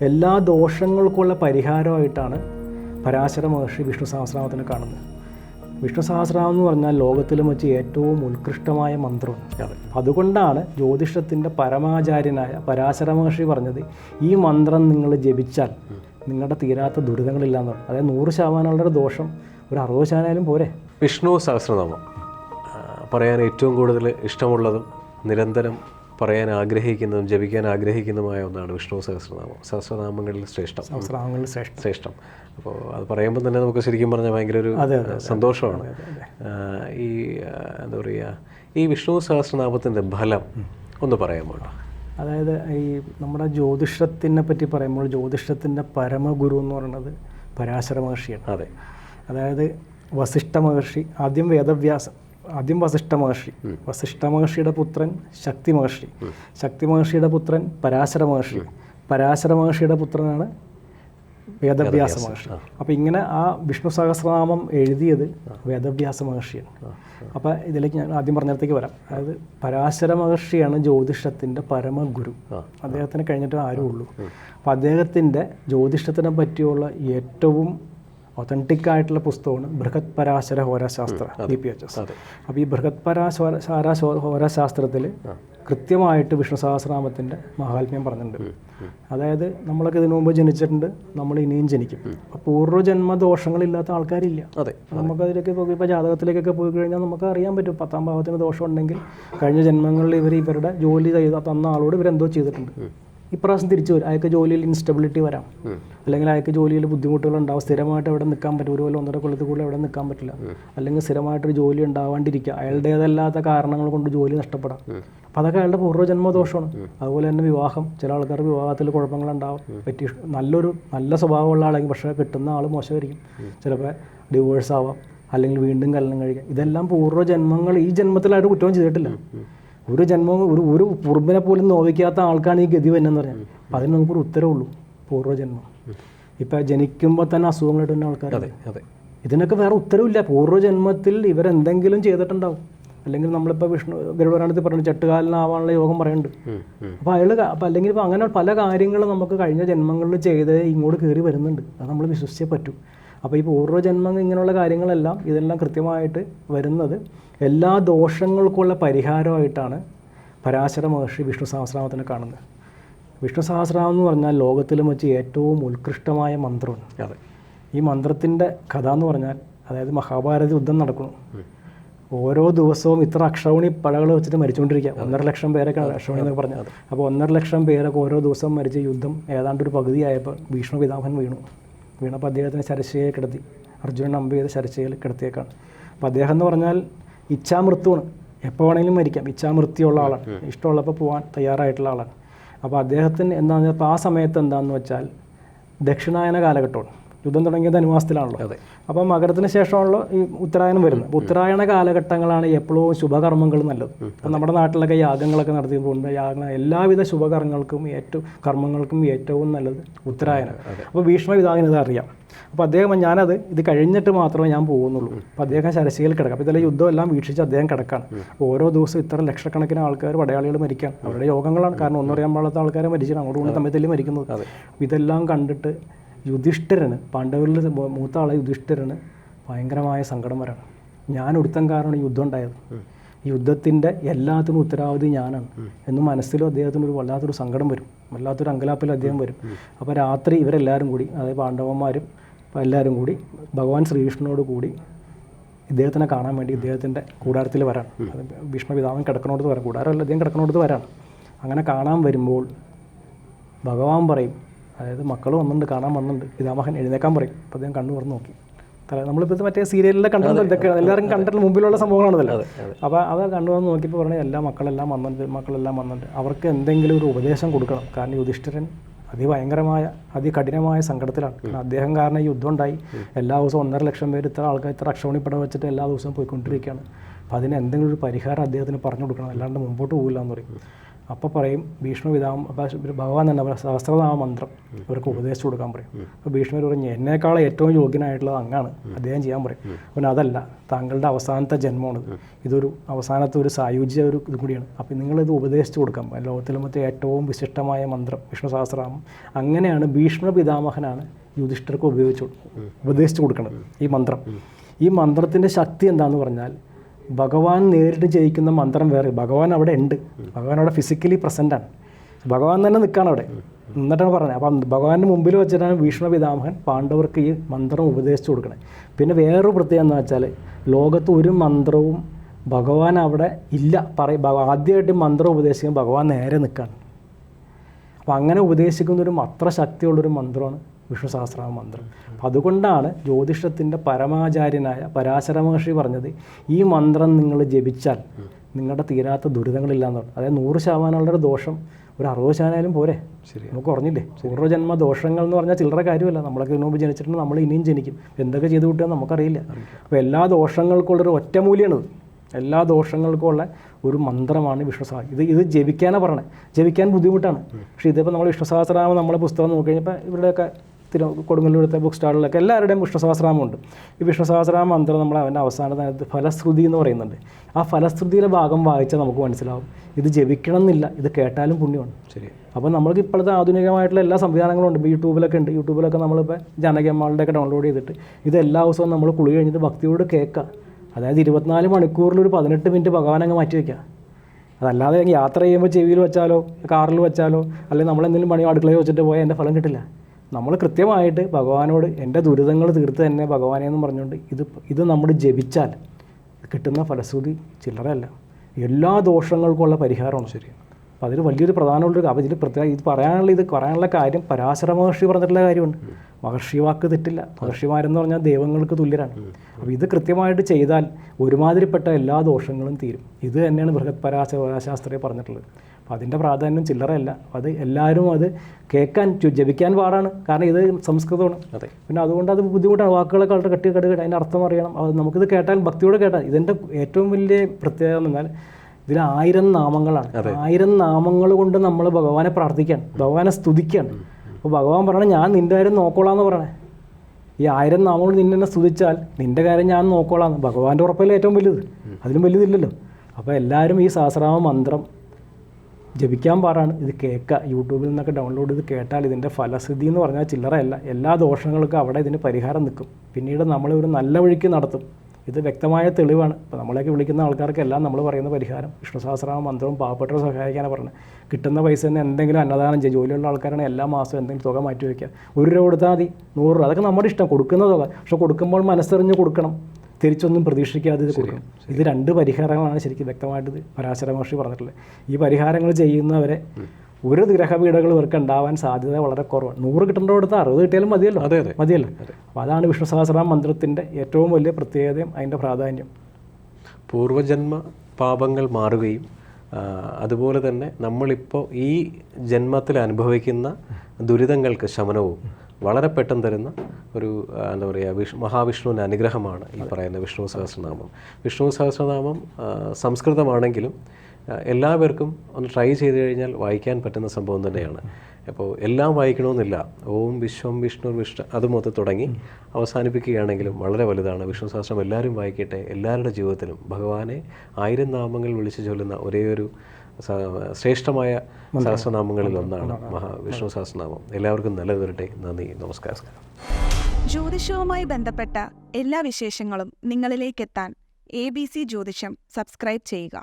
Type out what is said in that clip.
എല്ലാ ദോഷങ്ങൾക്കുള്ള പരിഹാരമായിട്ടാണ് പരാശര മഹർഷി വിഷ്ണു സഹസ്രനാമത്തിനെ കാണുന്നത്. വിഷ്ണു സഹസ്രനാമം എന്ന് പറഞ്ഞാൽ ലോകത്തിലും വെച്ച് ഏറ്റവും ഉത്കൃഷ്ടമായ മന്ത്രമാണ് അതുകൊണ്ടാണ് ജ്യോതിഷത്തിന്റെ പരമാചാര്യനായ പരാശര മഹർഷി പറഞ്ഞത് ഈ മന്ത്രം നിങ്ങൾ ജപിച്ചാൽ നിങ്ങളുടെ തീരാത്ത ദുരിതങ്ങളില്ല പറഞ്ഞു അതായത് നൂറ് ശതമാനമുള്ളൊരു ദോഷം ഒരു അറുപത് ശതമാനം പോരെ. വിഷ്ണു സഹസ്രനാമം. പറയാൻ ഏറ്റവും കൂടുതൽ ഇഷ്ടമുള്ളതും നിരന്തരം പറയാൻ ആഗ്രഹിക്കുന്നതും ജപിക്കാൻ ആഗ്രഹിക്കുന്നതുമായ ഒന്നാണ് വിഷ്ണു സഹസ്രനാമം. സഹസ്രനാമങ്ങളിൽ ശ്രേഷ്ഠം. സഹസ്രനാമങ്ങളിൽ ശ്രേഷ്ഠം. ശ്രേഷ്ഠം. അപ്പോൾ അത് പറയുമ്പോൾ തന്നെ നമുക്ക് ശരിക്കും പറഞ്ഞാൽ ഭയങ്കര ഒരു സന്തോഷമാണ്. ഈ എന്താ പറയുക ഈ വിഷ്ണു സഹസ്രനാമത്തിന്റെ ഫലം ഒന്ന് പറയാമോ അതായത് ഈ നമ്മുടെ ജ്യോതിഷത്തിനെ പറ്റി പറയുമ്പോൾ ജ്യോതിഷത്തിന്റെ പരമഗുരു എന്ന് പറയുന്നത് പരാശര മഹർഷിയാണ് അതെ. അതായത് വസിഷ്ഠ മഹർഷി ആദ്യം വേദവ്യാസം ആദ്യം വസിഷ്ഠ മഹർഷി. വസിഷ്ഠ മഹർഷിയുടെ പുത്രൻ ശക്തി മഹർഷി. ശക്തി മഹർഷിയുടെ പുത്രൻ പരാശര മഹർഷി. പരാശര മഹർഷിയുടെ പുത്രനാണ് വേദവ്യാസ മഹർഷി. അപ്പോൾ ഇങ്ങനെ ആ വിഷ്ണു സഹസ്രനാമം എഴുതിയത് വേദവ്യാസ മഹർഷിയാണ്. അപ്പോൾ ഇതിലേക്ക് ഞാൻ ആദ്യം പറഞ്ഞിടത്തേക്ക് വരാം. അതായത് പരാശര മഹർഷിയാണ് ജ്യോതിഷത്തിന്റെ പരമഗുരു. അദ്ദേഹത്തിന് കഴിഞ്ഞിട്ട് ആരും ഉള്ളൂ അപ്പോൾ അദ്ദേഹത്തിന്റെ ജ്യോതിഷത്തിനെ പറ്റിയുള്ള ഏറ്റവും ഒതന്റിക് ആയിട്ടുള്ള പുസ്തകമാണ് Brihat Parashara Horashastra B P H S. അപ്പോൾ ഈ ബൃഹത് പരാശര ഹോരാശാസ്ത്രത്തിൽ കൃത്യമായിട്ട് വിഷ്ണു സഹസ്രനാമത്തിന്റെ മഹാത്മ്യം പറഞ്ഞിട്ടുണ്ട്. അതായത് നമ്മളൊക്കെ ഇതിനു മുമ്പ് ജനിച്ചിട്ടുണ്ട് നമ്മൾ ഇനിയും ജനിക്കും. അപ്പോൾ പൂർവജന്മ ദോഷങ്ങളില്ലാത്ത ആൾക്കാരില്ല. അതെ നമുക്ക് പോയി ഇപ്പോൾ ജാതകത്തിലേക്കൊക്കെ പോയി കഴിഞ്ഞാൽ നമുക്ക് അറിയാൻ പറ്റും പത്താം ഭാവത്തിന് ദോഷം ഉണ്ടെങ്കിൽ കഴിഞ്ഞ ജന്മങ്ങളിൽ ഇവർ ഇവരുടെ ജോലി ചെയ്ത തന്ന ആളോട് ഇവരെന്തോ ചെയ്തിട്ടുണ്ട്. ഇപ്രാവശ്യം തിരിച്ചു വരും. അയാൾക്ക് ജോലിയിൽ ഇൻസ്റ്റബിലിറ്റി വരാം. അല്ലെങ്കിൽ അയാൾക്ക് ജോലിയിൽ ബുദ്ധിമുട്ടുകൾ ഉണ്ടാവും സ്ഥിരമായിട്ട് എവിടെ നിൽക്കാൻ പറ്റും? ഒരു പോലെ ഒന്നര കൊല്ലത്തിൽ കൂടുതൽ എവിടെ നിൽക്കാൻ പറ്റില്ല. അല്ലെങ്കിൽ സ്ഥിരമായിട്ടൊരു ജോലി ഉണ്ടാവാണ്ടിരിക്കുക. അയാളുടേതല്ലാത്ത കാരണങ്ങൾ കൊണ്ട് ജോലി നഷ്ടപ്പെടാം. അപ്പോൾ അതൊക്കെ അയാളുടെ പൂർവജന്മ ദോഷമാണ് അതുപോലെ തന്നെ വിവാഹം. ചില ആൾക്കാർ വിവാഹത്തിൽ കുഴപ്പങ്ങളുണ്ടാവും. പറ്റി നല്ലൊരു നല്ല സ്വഭാവമുള്ള ആളെങ്കിൽ പക്ഷേ കിട്ടുന്ന ആൾ മോശമായിരിക്കും. ചിലപ്പോൾ ഡിവോഴ്സ് ആവാം. അല്ലെങ്കിൽ വീണ്ടും കല്യാണം കഴിക്കാം. ഇതെല്ലാം പൂർവജന്മങ്ങൾ ഈ ജന്മത്തിൽ ജന്മത്തിലായിട്ട് കുറ്റവും ചെയ്തിട്ടില്ല. ഒരു ജന്മവും ഒരു ഒരു കുറുമ്പിനെ പോലും നോവിക്കാത്ത ആൾക്കാണ് ഈ ഗതി വരുന്നതെന്ന് പറഞ്ഞാൽ അപ്പം അതിന് നമുക്കൊരു ഉത്തരവുള്ളൂ. പൂർവജന്മം. ഇപ്പം ജനിക്കുമ്പോൾ തന്നെ അസുഖങ്ങളായിട്ട് തന്നെ ആൾക്കാർ ഇതിനൊക്കെ വേറെ ഉത്തരവില്ല. പൂർവജന്മത്തിൽ ഇവരെന്തെങ്കിലും ചെയ്തിട്ടുണ്ടാവും. അല്ലെങ്കിൽ നമ്മളിപ്പോൾ വിഷ്ണു ഗരുഡപുരാണത്തിൽ പറഞ്ഞു ചെട്ടുകാലനാവാനുള്ള യോഗം പറയുന്നുണ്ട്. അപ്പോൾ അയാൾ അപ്പം അല്ലെങ്കിൽ ഇപ്പോൾ അങ്ങനെ പല കാര്യങ്ങളും നമുക്ക് കഴിഞ്ഞ ജന്മങ്ങളിൽ ചെയ്ത് ഇങ്ങോട്ട് കയറി വരുന്നുണ്ട്. അത് നമ്മൾ വിശ്വസിച്ചേ പറ്റൂ. അപ്പോൾ ഈ പൂർവജന്മം ഇങ്ങനെയുള്ള കാര്യങ്ങളെല്ലാം ഇതെല്ലാം കൃത്യമായിട്ട് വരുന്നത് എല്ലാ ദോഷങ്ങൾക്കുള്ള പരിഹാരമായിട്ടാണ് പരാശര മഹർഷി വിഷ്ണു സഹസ്രനാമത്തിനെ കാണുന്നത്. വിഷ്ണു സഹസ്രനാമം എന്ന് പറഞ്ഞാൽ ലോകത്തിലും വെച്ച് ഏറ്റവും ഉത്കൃഷ്ടമായ മന്ത്രമാണ്. അതെ. ഈ മന്ത്രത്തിന്റെ കഥ എന്ന് പറഞ്ഞാൽ അതായത് മഹാഭാരത യുദ്ധം നടക്കുന്നു. ഓരോ ദിവസവും ഇത്ര അക്ഷൗണി പടകൾ വെച്ചിട്ട് മരിച്ചുകൊണ്ടിരിക്കുക. ഒന്നര ലക്ഷം പേരൊക്കെ അക്ഷൗണി എന്നൊക്കെ പറഞ്ഞത് അപ്പോൾ ഒന്നര ലക്ഷം പേരൊക്കെ ഓരോ ദിവസം മരിച്ച യുദ്ധം ഏതാണ്ട് ഒരു പകുതിയായപ്പോൾ ഭീഷ്മ പിതാമഹൻ വീണു. വീണപ്പോൾ അദ്ദേഹത്തിന് ശരശയെ കിടത്തി. അർജുനൻ അമ്പ് ചെയ്ത് ശരശയിൽ കിടത്തിയേക്കാണ്. അപ്പോൾ അദ്ദേഹം എന്ന് പറഞ്ഞാൽ ഇച്ഛാമൃത്യുവാണ്. എപ്പോൾ വേണമെങ്കിലും മരിക്കാം. ഇച്ഛാമൃത്യുള്ള ആളാണ്. ഇഷ്ടമുള്ളപ്പോൾ പോകാൻ തയ്യാറായിട്ടുള്ള ആളാണ്. അപ്പോൾ അദ്ദേഹത്തിന് എന്താണെന്ന് വെച്ചാൽ ആ സമയത്ത് എന്താണെന്ന് വെച്ചാൽ ദക്ഷിണായന കാലഘട്ടമാണ്. യുദ്ധം തുടങ്ങിയത് അനുവാസത്തിലാണല്ലോ അതെ. അപ്പം മകരത്തിന് ശേഷമാണല്ലോ ഈ ഉത്തരായണം വരുന്നത്. അപ്പോൾ ഉത്തരായണ കാലഘട്ടങ്ങളാണ് എപ്പോഴും ശുഭകർമ്മങ്ങൾ നല്ലത്. അപ്പം നമ്മുടെ നാട്ടിലൊക്കെ യാഗങ്ങളൊക്കെ നടത്തിയതുകൊണ്ട് യാഗ എല്ലാവിധ ശുഭകർമ്മങ്ങൾക്കും ഏറ്റവും കർമ്മങ്ങൾക്കും ഏറ്റവും നല്ലത് ഉത്തരായണം. അപ്പോൾ ഭീഷ്മ ഇത് അറിയാം. അപ്പോൾ അദ്ദേഹം ഞാനത് ഇത് കഴിഞ്ഞിട്ട് മാത്രമേ ഞാൻ പോകുന്നുള്ളൂ. അപ്പോൾ അദ്ദേഹം ശരശയിൽ കിടക്കാം. അപ്പോൾ ഇതിലെ യുദ്ധമെല്ലാം വീക്ഷിച്ച് അദ്ദേഹം കിടക്കാണ്. ഓരോ ദിവസവും ഇത്ര ലക്ഷക്കണക്കിന് ആൾക്കാർ പടയാളികൾ മരിക്കുകയാണ് അവരുടെ യോഗങ്ങളാണ്. കാരണം ഒന്നറിയാൻ പാടാത്ത ആൾക്കാരെ മരിച്ചിട്ട് അങ്ങോട്ട് കൊണ്ട് തമ്മിൽ മരിക്കുന്നത്. ഇതെല്ലാം കണ്ടിട്ട് യുധിഷ്ഠിരന് പാണ്ഡവരിൽ മൂത്ത ആളെ യുധിഷ്ഠിരന് ഭയങ്കരമായ സങ്കടം വരണം. ഞാൻ ഒടുത്തം കാരണം യുദ്ധം ഉണ്ടായത്. യുദ്ധത്തിന്റെ എല്ലാത്തിനും ഉത്തരവാദി ഞാനാണ്. എന്ന് മനസ്സിലും അദ്ദേഹത്തിന് ഒരു വല്ലാത്തൊരു സങ്കടം വരും. വല്ലാത്തൊരു അങ്കലാപ്പിൽ അദ്ദേഹം വരും. അപ്പോൾ രാത്രി ഇവരെല്ലാവരും കൂടി അതായത് പാണ്ഡവന്മാരും എല്ലാവരും കൂടി ഭഗവാൻ ശ്രീകൃഷ്ണനോട് കൂടി ഇദ്ദേഹത്തിനെ കാണാൻ വേണ്ടി ഇദ്ദേഹത്തിന്റെ കൂടാരത്തിൽ വരാൻ അത് ഭീഷ്മപിതാവൻ കിടക്കണോടത്ത് വരാം കൂടാരമല്ല അദ്ദേഹം കിടക്കണോടത്ത് വരാൻ അങ്ങനെ കാണാൻ വരുമ്പോൾ ഭഗവാൻ പറയും അതായത് മക്കൾ വന്നിട്ടുണ്ട് കാണാൻ വന്നിട്ടുണ്ട് പിതാമഹൻ എഴുന്നേക്കാൻ പറയും. അപ്പോൾ അദ്ദേഹം കണ്ണു തുറന്ന് നോക്കി. നമ്മളിപ്പോൾ മറ്റേ സീരിയലിലെ കണ്ടത് ഇതൊക്കെ. എല്ലാവരും കണ്ടിട്ട് മുമ്പിലുള്ള സംഭവങ്ങളാണല്ലോ അപ്പോൾ അത്. കണ്ടു വന്ന് നോക്കിയപ്പോൾ പറഞ്ഞാൽ എല്ലാ മക്കളെല്ലാം വന്നിട്ടുണ്ട് മക്കളെല്ലാം വന്നിട്ടുണ്ട് അവർക്ക് എന്തെങ്കിലും ഒരു ഉപദേശം കൊടുക്കണം. കാരണം യുധിഷ്ഠിരൻ അതിഭയങ്കരമായ അതികഠിനമായ സങ്കടത്തിലാണ്. കാരണം അദ്ദേഹം കാരണം ഈ യുദ്ധം ഉണ്ടായി. എല്ലാ ദിവസവും ഒന്നര ലക്ഷം പേര് ഇത്ര ആൾക്കാർ ഇത്ര അക്ഷമണിപ്പട വെച്ചിട്ട് എല്ലാ ദിവസവും പോയിക്കൊണ്ടിരിക്കുകയാണ്. അപ്പോൾ അതിന് എന്തെങ്കിലും ഒരു പരിഹാരം അദ്ദേഹത്തിന് പറഞ്ഞു കൊടുക്കണം. അല്ലാണ്ട് മുമ്പോട്ട് പോകില്ല എന്ന് പറയും അപ്പോൾ പറയും ഭീഷ്മ അപ്പോൾ ഭഗവാൻ തന്നെ സഹസ്രനാമ മന്ത്രം. ഇവർക്ക് ഉപദേശിച്ചു കൊടുക്കാൻ പറയും. അപ്പോൾ ഭീഷ്മർ പറഞ്ഞു എന്നേക്കാൾ ഏറ്റവും യോഗ്യനായിട്ടുള്ളത് അങ്ങാണ്. അദ്ദേഹം ചെയ്യാൻ പറയും. അവൻ അതല്ല താങ്കളുടെ അവസാനത്തെ ജന്മമാണ്. ഇതൊരു അവസാനത്തെ ഒരു സായുജ്യ ഒരു ഇതും കൂടിയാണ്. അപ്പോൾ നിങ്ങളിത് ഉപദേശിച്ചു കൊടുക്കാം ലോകത്തിലെ മറ്റേ ഏറ്റവും വിശിഷ്ടമായ മന്ത്രം വിഷ്ണു സഹസ്രനാമം അങ്ങനെയാണ് ഭീഷ്മ പിതാമഹനാണ് യുധിഷ്ഠർക്ക് ഉപയോഗിച്ചു ഉപദേശിച്ചു കൊടുക്കുന്നത് ഈ മന്ത്രം. ഈ മന്ത്രത്തിന്റെ ശക്തി എന്താണെന്ന് പറഞ്ഞാൽ ഭഗവാൻ നേരിട്ട് ജയിക്കുന്ന മന്ത്രം വേറെ. ഭഗവാൻ അവിടെ ഉണ്ട്. ഭഗവാൻ അവിടെ ഫിസിക്കലി ആണ്. ഭഗവാൻ തന്നെ നിൽക്കുകയാണ് അവിടെ. എന്നിട്ടാണ് പറഞ്ഞത്. അപ്പം ഭഗവാന്റെ മുമ്പിൽ വെച്ചിട്ടാണ് ഭീഷ്മ പിതാമഹൻ പാണ്ഡവർക്ക് ഈ മന്ത്രം ഉപദേശിച്ചു കൊടുക്കണേ. പിന്നെ വേറൊരു പ്രത്യേകത എന്ന് വെച്ചാൽ ലോകത്ത് ഒരു മന്ത്രവും ഭഗവാൻ അവിടെ ഇല്ല. പറ ആദ്യമായിട്ട് മന്ത്രം ഉപദേശിക്കാൻ ഭഗവാൻ നേരെ നിൽക്കുകയാണ് അപ്പോൾ അങ്ങനെ ഉപദേശിക്കുന്ന ഒരു അത്ര ശക്തിയുള്ളൊരു മന്ത്രമാണ് വിഷ്ണു സഹസ്രനാമ മന്ത്രം അപ്പം അതുകൊണ്ടാണ് ജ്യോതിഷത്തിന്റെ പരമാചാര്യനായ പരാശര മഹർഷി പറഞ്ഞത് ഈ മന്ത്രം നിങ്ങൾ ജപിച്ചാൽ നിങ്ങളുടെ തീരാത്ത ദുരിതങ്ങളില്ല എന്ന് പറഞ്ഞു. അതായത് നൂറ് ശതമാനമുള്ള ഒരു ദോഷം ഒരു അറുപത് ശതമാനം പോരെ. ശരി നമുക്ക് കുറഞ്ഞില്ലേ? പൂർവജന്മ ദോഷങ്ങൾ എന്ന് പറഞ്ഞാൽ ചില്ലറ കാര്യമല്ല. നമ്മളൊക്കെ ഇതിനു മുമ്പ് ജനിച്ചിട്ടുണ്ട് നമ്മൾ ഇനിയും ജനിക്കും. എന്തൊക്കെ ചെയ്തു കിട്ടിയാൽ നമുക്കറിയില്ല. അപ്പോൾ എല്ലാ ദോഷങ്ങൾക്കുള്ളൊരു ഒറ്റമൂല്യമാണിത് എല്ലാ ദോഷങ്ങൾക്കുമുള്ള ഒരു മന്ത്രമാണ് വിഷ്ണു സഹ ഇത് ഇത് ജപിക്കാനാണ് പറയണത് ജപിക്കാൻ ബുദ്ധിമുട്ടാണ്. പക്ഷേ ഇതിപ്പോൾ നമ്മൾ വിഷ്ണു സഹസ്രനാമം നമ്മളെ പുസ്തകം നോക്കി കഴിഞ്ഞപ്പോൾ ഇവരുടെയൊക്കെ തിരു കൊടുങ്ങല്ലൂരത്തെ ബുക്ക് സ്റ്റാളിലൊക്കെ എല്ലാവരുടെയും വിഷ്ണു സഹസ്രാമുണ്ട് ഈ വിഷ്ണു സഹസ്രനാമ മന്ത്രം നമ്മൾ അവന്റെ അവസാന നേരത്ത് ഫലശ്രുതി എന്ന് പറയുന്നുണ്ട്. ആ ഫലശ്രുതിയുടെ ഭാഗം വായിച്ചാൽ നമുക്ക് മനസ്സിലാവും. ഇത് ജപിക്കണം എന്നില്ല ഇത് കേട്ടാലും പുണ്യമാണ്. ശരി. അപ്പോൾ നമ്മൾക്ക് ഇപ്പോഴത്തെ ആധുനികമായിട്ടുള്ള എല്ലാ സംവിധാനങ്ങളും ഉണ്ട്. യൂട്യൂബിലൊക്കെ ഉണ്ട്. യൂട്യൂബിലൊക്കെ നമ്മളിപ്പോൾ ജാനകിയമ്മളുടെയൊക്കെ ഡൗൺലോഡ് ചെയ്തിട്ട് ഇത് എല്ലാ ദിവസവും നമ്മൾ കുളി കഴിഞ്ഞിട്ട് ഭക്തിയോട് കേൾക്കുക. അതായത് ഇരുപത്തിനാല് മണിക്കൂറിൽ ഒരു പതിനെട്ട് മിനിറ്റ് ഭഗവാൻ അങ്ങ് മാറ്റി വയ്ക്കുക അതല്ലാതെ യാത്ര ചെയ്യുമ്പോൾ ചെവിയിൽ വെച്ചാലോ കാറിൽ വെച്ചാലോ അല്ലെങ്കിൽ നമ്മളെന്തെങ്കിലും പണി അടുക്കളയിൽ വെച്ചിട്ട് പോയാൽ എന്റെ ഫലം കിട്ടില്ല. നമ്മൾ കൃത്യമായിട്ട് ഭഗവാനോട് എന്റെ ദുരിതങ്ങൾ തീർത്ത് തന്നെ ഭഗവാനെ എന്ന് പറഞ്ഞുകൊണ്ട് ഇത് ഇത് നമ്മൾ ജപിച്ചാൽ കിട്ടുന്ന ഫലശ്രുതി ചില്ലറയല്ല. എല്ലാ ദോഷങ്ങൾക്കുമുള്ള പരിഹാരമാണ് ശരി. അപ്പോൾ അതിൽ വലിയൊരു പ്രധാനമുള്ളൊരു അപ്പോൾ ഇതിൽ പ്രത്യേക ഇത് പറയാനുള്ള ഇത് പറയാനുള്ള കാര്യം പരാശര മഹർഷി പറഞ്ഞിട്ടുള്ള കാര്യമുണ്ട്. മഹർഷി വാക്ക് തെറ്റില്ല. മഹർഷിമാരെന്ന് പറഞ്ഞാൽ ദൈവങ്ങൾക്ക് തുല്യരാണ്. അപ്പോൾ ഇത് കൃത്യമായിട്ട് ചെയ്താൽ ഒരുമാതിരിപ്പെട്ട എല്ലാ ദോഷങ്ങളും തീരും. ഇത് തന്നെയാണ് ബൃഹത് പരാശ പരാശാസ്ത്രീയ പറഞ്ഞിട്ടുള്ളത്. അപ്പോൾ അതിന്റെ പ്രാധാന്യം ചില്ലറയല്ല. അത് എല്ലാവരും അത് കേൾക്കാൻ ജപിക്കാൻ പാടാണ്. കാരണം ഇത് സംസ്കൃതമാണ്. അതെ. പിന്നെ അതുകൊണ്ട് അത് ബുദ്ധിമുട്ടാണ്. വാക്കുകളൊക്കെ വളരെ കെട്ടി കെട്ടി അതിന്റെ അർത്ഥം അറിയണം. അത് നമുക്കിത് കേട്ടാൽ ഭക്തിയോടെ കേട്ടാൽ ഇതിന്റെ ഏറ്റവും വലിയ പ്രത്യേകത എന്ന് പറഞ്ഞാൽ ഇതിൽ ആയിരം നാമങ്ങളാണ്. ആയിരം നാമങ്ങൾ കൊണ്ട് നമ്മൾ ഭഗവാനെ പ്രാർത്ഥിക്കുകയാണ്. ഭഗവാനെ സ്തുതിക്കുകയാണ്. അപ്പോൾ ഭഗവാൻ പറയണത് ഞാൻ നിന്റെ കാര്യം നോക്കോളാം എന്ന് പറയണേ. ഈ ആയിരം നാമങ്ങൾ നിന്നെ സ്തുതിച്ചാൽ നിന്റെ കാര്യം ഞാൻ നോക്കോളാം ഭഗവാന്റെ ഉറപ്പല്ലേ ഏറ്റവും വലുത്? അതിലും വലുതില്ലല്ലോ. അപ്പോൾ എല്ലാവരും ഈ സഹസ്രാമ മന്ത്രം ജപിക്കാൻ പാടാണ്. ഇത് കേൾക്കുക. യൂട്യൂബിൽ നിന്നൊക്കെ ഡൗൺലോഡ് ചെയ്ത് കേട്ടാൽ ഇതിന്റെ ഫലസ്ഥിതി എന്ന് പറഞ്ഞാൽ ചില്ലറയല്ല. എല്ലാ ദോഷങ്ങൾക്കും അവിടെ ഇതിന് പരിഹാരം നിൽക്കും. പിന്നീട് നമ്മൾ ഒരു നല്ല വഴിക്ക് നടത്തും. ഇത് വ്യക്തമായ തെളിവാണ്. ഇപ്പോൾ നമ്മളെയൊക്കെ വിളിക്കുന്ന ആൾക്കാർക്കെല്ലാം നമ്മൾ പറയുന്ന പരിഹാരം. വിഷ്ണു സഹസ്രനാമ മന്ത്രവും പാവപ്പെട്ടവരെ സഹായിക്കാനാണ് പറഞ്ഞത്. കിട്ടുന്ന പൈസ തന്നെ എന്തെങ്കിലും അന്നദാനം ചെയ്യും. ജോലിയുള്ള ആൾക്കാരാണ് എല്ലാ മാസവും എന്തെങ്കിലും തുക മാറ്റി വയ്ക്കുക. ഒരു രൂപ കൊടുത്താൽ മതി. നൂറ് രൂപ. അതൊക്കെ നമ്മുടെ ഇഷ്ടം. കൊടുക്കുന്ന തുക. പക്ഷെ കൊടുക്കുമ്പോൾ മനസ്സറിഞ്ഞ് കൊടുക്കണം. തിരിച്ചൊന്നും പ്രതീക്ഷിക്കാതെ ഇത് കൊടുക്കണം ഇത് രണ്ട് പരിഹാരങ്ങളാണ് ശരിക്കും വ്യക്തമായിട്ട് പരാശര മഹർഷി പറഞ്ഞിട്ടുള്ളത്. ഈ പരിഹാരങ്ങൾ ചെയ്യുന്നവരെ ഒരു ഗ്രഹപീഠകൾ ഇവർക്ക് ഉണ്ടാവാൻ സാധ്യത വളരെ കുറവാണ്. നൂറ് കിട്ടേണ്ട കൊടുത്ത് അറുപത് കിട്ടിയാലും മതിയല്ലോ? അതെ അതെ. മതിയല്ലോ? അപ്പോൾ അതാണ് വിഷ്ണു സഹസ്രനാമ മന്ത്രത്തിന്റെ ഏറ്റവും വലിയ പ്രത്യേകതയും അതിന്റെ പ്രാധാന്യം. പൂർവജന്മ പാപങ്ങൾ മാറുകയും അതുപോലെ തന്നെ നമ്മളിപ്പോൾ ഈ ജന്മത്തിൽ അനുഭവിക്കുന്ന ദുരിതങ്ങൾക്ക് ശമനവും വളരെ പെട്ടെന്ന് തരുന്ന ഒരു എന്താ പറയുക വിഷ് മഹാവിഷ്ണുവിന്റെ അനുഗ്രഹമാണ് ഈ പറയുന്ന വിഷ്ണു സഹസ്രനാമം. വിഷ്ണു സഹസ്രനാമം സംസ്കൃതമാണെങ്കിലും എല്ലാവർക്കും ഒന്ന് ട്രൈ ചെയ്ത് കഴിഞ്ഞാൽ വായിക്കാൻ പറ്റുന്ന സംഭവം തന്നെയാണ്. അപ്പോൾ എല്ലാം വായിക്കണമെന്നില്ല. ഓം വിശ്വം വിഷ്ണു വിഷ്ണു അത് മൊത്തം തുടങ്ങി അവസാനിപ്പിക്കുകയാണെങ്കിലും വളരെ വലുതാണ്. വിഷ്ണു സഹസ്രം എല്ലാവരും വായിക്കട്ടെ. എല്ലാവരുടെ ജീവിതത്തിലും ഭഗവാനെ ആയിരം നാമങ്ങൾ വിളിച്ചു ചൊല്ലുന്ന ഒരേ ഒരു ശ്രേഷ്ഠമായ സഹസ്രനാമങ്ങളിൽ ഒന്നാണ് മഹാവിഷ്ണു സഹസ്രനാമം. എല്ലാവർക്കും നല്ലത് വരട്ടെ നന്ദി. നമസ്കാരം. ജ്യോതിഷവുമായി ബന്ധപ്പെട്ട എല്ലാ വിശേഷങ്ങളും നിങ്ങളിലേക്കെത്താൻ A B C Jyothisham subscribe ചെയ്യുക.